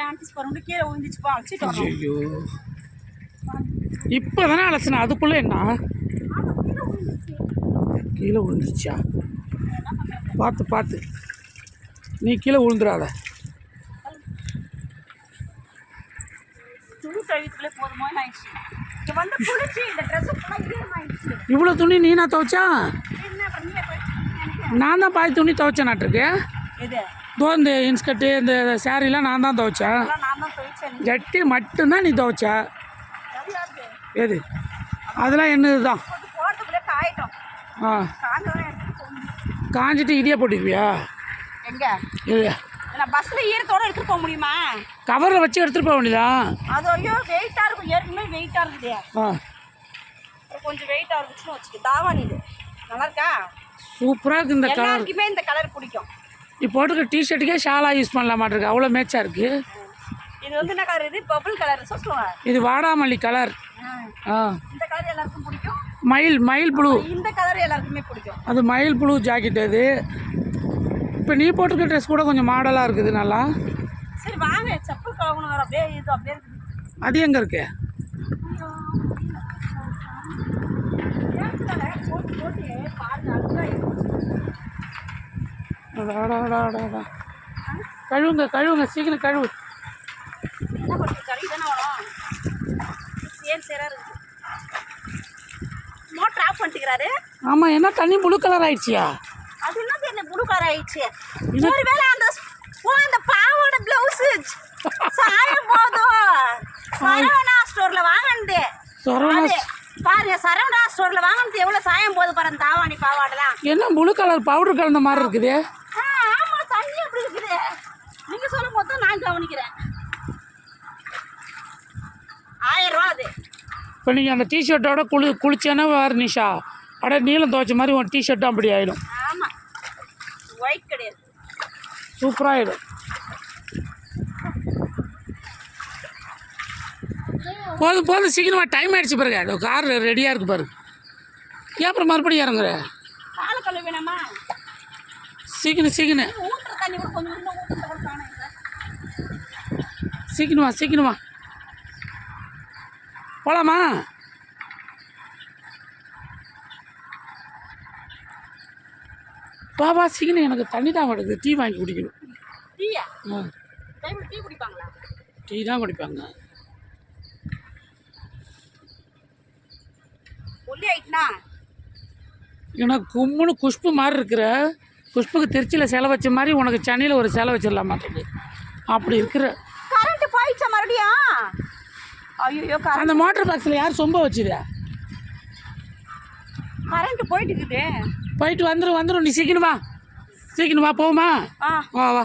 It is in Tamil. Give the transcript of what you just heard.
பேண்ட் பரண்டு கீழே விழுந்துச்சுப்பா அழைச்சிட்டு ஐயோ இப்போ தானே அலசின அதுக்குள்ளே என்ன? கீழே விழுந்துச்சா பார்த்து பார்த்து. நீ கீழே விழுந்துடாத. இவ்வளோ துணி நீனா துவைச்சா? நான் தான் பாதி துணி துவைச்சேனாட்டிருக்கு. எது? தோ இந்த இன்ஸ்கர்ட்டு இந்த சாரீலாம் நான் தான் துவைச்சேன். ஜட்டி மட்டும்தான் நீ துவைச்ச. எது? அதெல்லாம் என்னது தான் ஆ. காஞ்சிட்டு இடியா போட்டுக்குவியா? எங்கே? இல்லையா பஸ்ஸில் ஈரத்தோட எடுத்துட்டு போக முடியுமா? கவரில் வச்சு எடுத்துகிட்டு போக வேண்டியதான் அது ஐயோ வெயிட்டாக இருக்கும். ஏற்கனவே வெயிட்டாக இருக்குது ஆ. கொஞ்சம் வெயிட்டாக இருந்துச்சுன்னு வச்சுக்க. தாவாணி இது. நல்லா இருக்கா? சூப்பராக இருக்குது இந்த கலர் எல்லாருக்குமே இந்த கலர் பிடிக்கும். நீ போட்டுக்க டிஷர்ட்டுக்கே ஷாலாக யூஸ் பண்ணலாம் மாட்டிருக்கு. அவ்வளோ மேட்சாக இருக்குது இது வந்து என்ன கலர் இது பர்பிள் கலர் சொல்லுவாங்க. இது வாடாமல்லி கலர் ஆ. இந்த கலர் எல்லாருக்கும் பிடிக்கும். மயில் மயில் ப்ளூ இந்த கலர் எல்லாருக்குமே பிடிக்கும். அது மயில் ப்ளூ ஜாக்கெட் அது. இப்போ நீ போட்டிருக்க ட்ரெஸ் கூட கொஞ்சம் மாடலாக இருக்குது நல்லா. சரி வாங்க. செப்பல் கலவணும் வர அப்படியே இது அப்படியே இருக்குது அது எங்கே இருக்கு? போட்டு போட்டு பாருங்க அடாடாடாடாடா. கழுவுங்க கழுவுங்க சீக்கிரம் கழுவு. மோட்டர் ஆஃப் பண்ணிட்டுக்கிறாரு ஆமாம் என்ன தண்ணி ப்ளூ கலர் ஆயிடுச்சியா? அது என்ன? தெரியல ப்ளூ கலர் ஆயிடுச்சு ஒருவேளை அந்த ஓ அந்த பாவோட பிளவுஸ் சாயம் போதும். சரவணா ஸ்டோர்ல வாங்கினது. சரவணா பாருங்க சரவணா ஸ்டோர்ல வாங்கினது எவ்வளவு சாயம் போகுது பாரு அந்த தாவாணி பாவாடெல்லாம். என்ன ப்ளூ கலர் பவுடர் கலந்த மாதிரி இருக்குது ஆ, ஆமா தண்ணி எப்படி இருக்குது நீங்க சொல்லும் போது தான் நான் கவனிக்கிறேன். ஆயிரம் ரூபா அது. இப்போ நீங்கள் அந்த டிஷர்ட்டோட குளி குளிச்சேன்னா வேறு நிஷா. அட நீளம் துவைச்ச மாதிரி உன் டிஷர்ட்டும் அப்படி ஆகிடும் ஆமா. ஒயிட் கிடையாது. சூப்பராகிடும் போதும் போதும் சீக்கிரமா டைம் ஆயிடுச்சு பாருங்க. அதோ கார் ரெடியாக இருக்கு பாரு. ஏன் அப்புறம் மறுபடியும் இறங்குற? சீக்கிரம் சீக்கிரம் ஊற்றுற தண்ணி கூட கொஞ்சம் இன்னும் ஊற்றுற கூட காணும் சீக்கிரம் சீக்கிரம் வா. வா சீக்கிரம். எனக்கு தண்ணி தான் வருது. டீ வாங்கி குடிக்கணும். டீயா? ஆ. டைம் டீ தான் குடிப்பாங்க. எனக்கு கும்முன்னு குஷ்பு மாதிரி இருக்கிற குஷ்புக்கு திருச்சியில் செலை வச்ச மாதிரி உனக்கு சென்னையில் ஒரு செலை வச்சிடலாம் மாட்டேங்குது அப்படி இருக்கிற போயிடுச்சா மறுபடியும் ஐயோ அந்த மோட்டர் பாக்ஸில் யார் சொம்ப வச்சுதா? கரண்ட் போயிட்டு இருக்குது போயிட்டு வந்துடும் வந்துடும் நீ சீக்கிரம் சீக்கிரம் வா போமா ஆ. வா வா.